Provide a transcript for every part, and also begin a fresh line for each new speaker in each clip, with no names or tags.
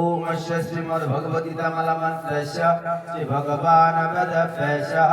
ओम अस्य श्रीमद्भगवती तमलमन्त्रस्य श्री भगवान वेदव्यासः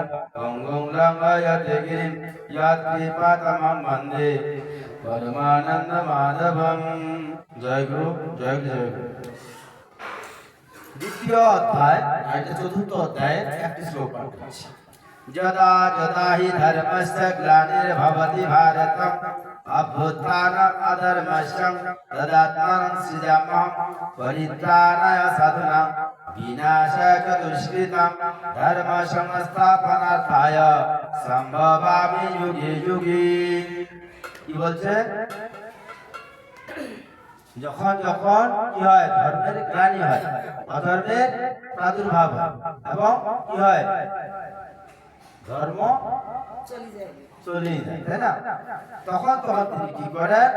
ॐ ॐ रमयतिगिरिं यात्कृपातमं वंदे परमानन्दमाधवम् জয় গুরু জয় জয় গুরু দ্বিতীয় অধ্যায় এটা চতুর্থ অধ্যায়ের একটি শ্লোক পাঠ করছি যদা যদা হি ধর্মস্য গ্লানির্ভবতি ভারতম অভ্যুত্থান অধর্মস্য তদাত্মানং সৃজামহম পরিত্রাণায় সাধনাম বিনাশায় চ দুষ্কৃতম ধর্ম সংস্থাপনার্থায় সম্ভবামি যুগে যুগে কি বলছে? যখন যখন কি হয়? ধর্মের গ্লানি হয়। অধর্মের প্রাদুর্ভাব এবং কি হয়? ধর্ম চলে যায়, তাই না? তখন তখন তিনি কি করেন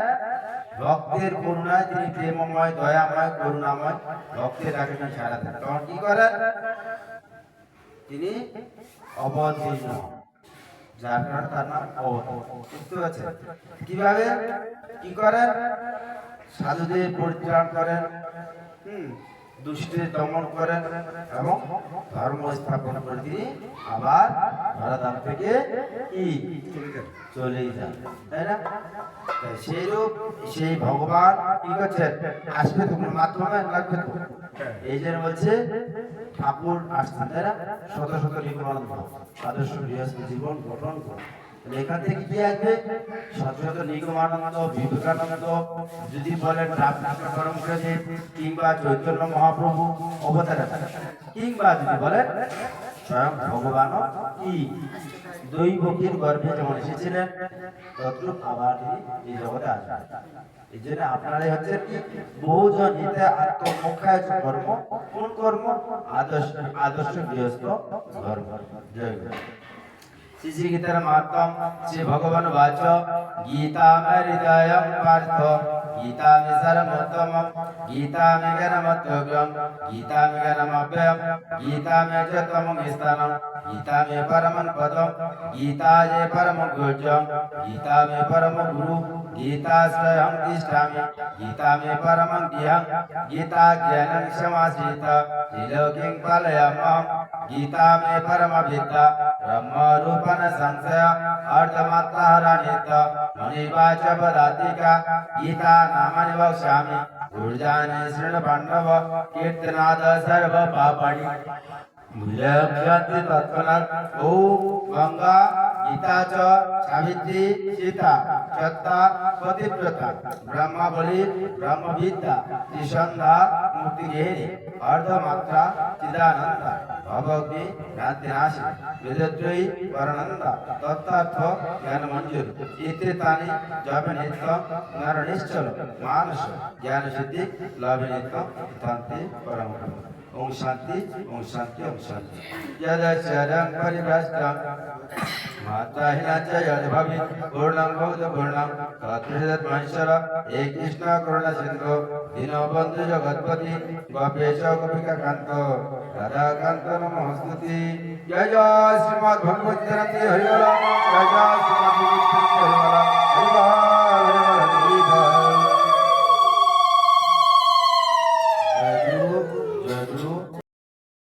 ভক্তের করুণায় তিনি প্রেমময়, দয়াময়, করুণাময় ভক্তের তিনি সারা দেন। তখন কি করেন তিনি অবতীর্ণ। যার কারণে তার নাম বুঝতে পারছেন? কীভাবে? কি করেন সাধুদের পরিত্রাণ করেন। হুম। দুষ্টের দমন করেন এবং ধর্ম স্থাপন করে তিনি আবার ধরাধাম থেকে কি? চলেই যান। তাই না? সেই রূপ সেই ভগবান কি করছেন? আসবে তো কোনো মাধ্যমে লাগবে এই যে বলছে, ঠাকুর আসছেন, তাই না? শত শত আদর্শ গৃহস্থ জীবন গঠন করে। এখান থেকে কি শত শত নিগমানন্দ, বিবেকানন্দ, যদি বলেন রামকৃষ্ণ পরমহংসদেব কিংবা চৈতন্য মহাপ্রভু অবতার কিংবা যদি বলেন স্বয়ং ভগবান কি? দুই দৈবকীর গর্ভে যেমন এসেছিলেন, তদ্রুপ আবার এই জগতে আসবেন। এই জন্য আপনারাই হচ্ছেন বহুজন হিতে আত্মমুখায় কর্ম কোন কর্ম? আদর্শ আদর্শ গৃহস্থ ধর্ম। জয় श्री की धर्मात्म श्री भगवान वाचो गीता में हृदय पार्थ। गीता में सर्वोत्तम गीता में ज्ञानमत्वगम गीता में ज्ञानमव्ययम गीता में जतम स्थानम गीता में परम पदम गीता ये परम गुरुजम गीता में परम गुरु गीता स्वयं तिष्ठा गीता में परम ध्यम गीता ज्ञान क्षमाश्रित त्रिलोकिं पालयाम गीता में परम विद्या ब्रह्मरूपन संशय अर्थमत्तारणित मुनिवाच पदातिका गीता नामानि वक्ष्यामि ऊर्जानि शृणपाण्डव कीर्तनाद सर्वपापाणि। लभ्यन्ति तत्त्वनात् ॐ गङ्गा, गीता च, सावित्री, सीता सत्ता पतिव्रता, ब्रह्मबली, ब्रह्मविद्या, त्रिसन्धा मूर्तिगेहिनी अर्धमात्रा, चिदानन्दा। ভগবতী ভ্রান্তিনাশী বেদত্রয়ী পরানন্দ, তত্ত্বার্থ জ্ঞান মঞ্জুর ইতি তানি জপ নিত্য নর নিশ্চল মানস জ্ঞান সিদ্ধি লাভ নিত্য শান্তি পরম ওম শান্তি माता हिनाच्या यादभावी पूर्णां भवत पूर्णां तत्प्रसदत महेश्वर हे कृष्ण करुणा सिंधु। दीनबंधु जगतपति गोपेश गोपिका कांत। राधा कांत नमस्तुति। जय जय श्रीमद् भगवती हरि हरि जय जय श्रीमद् भगवती हरि हरि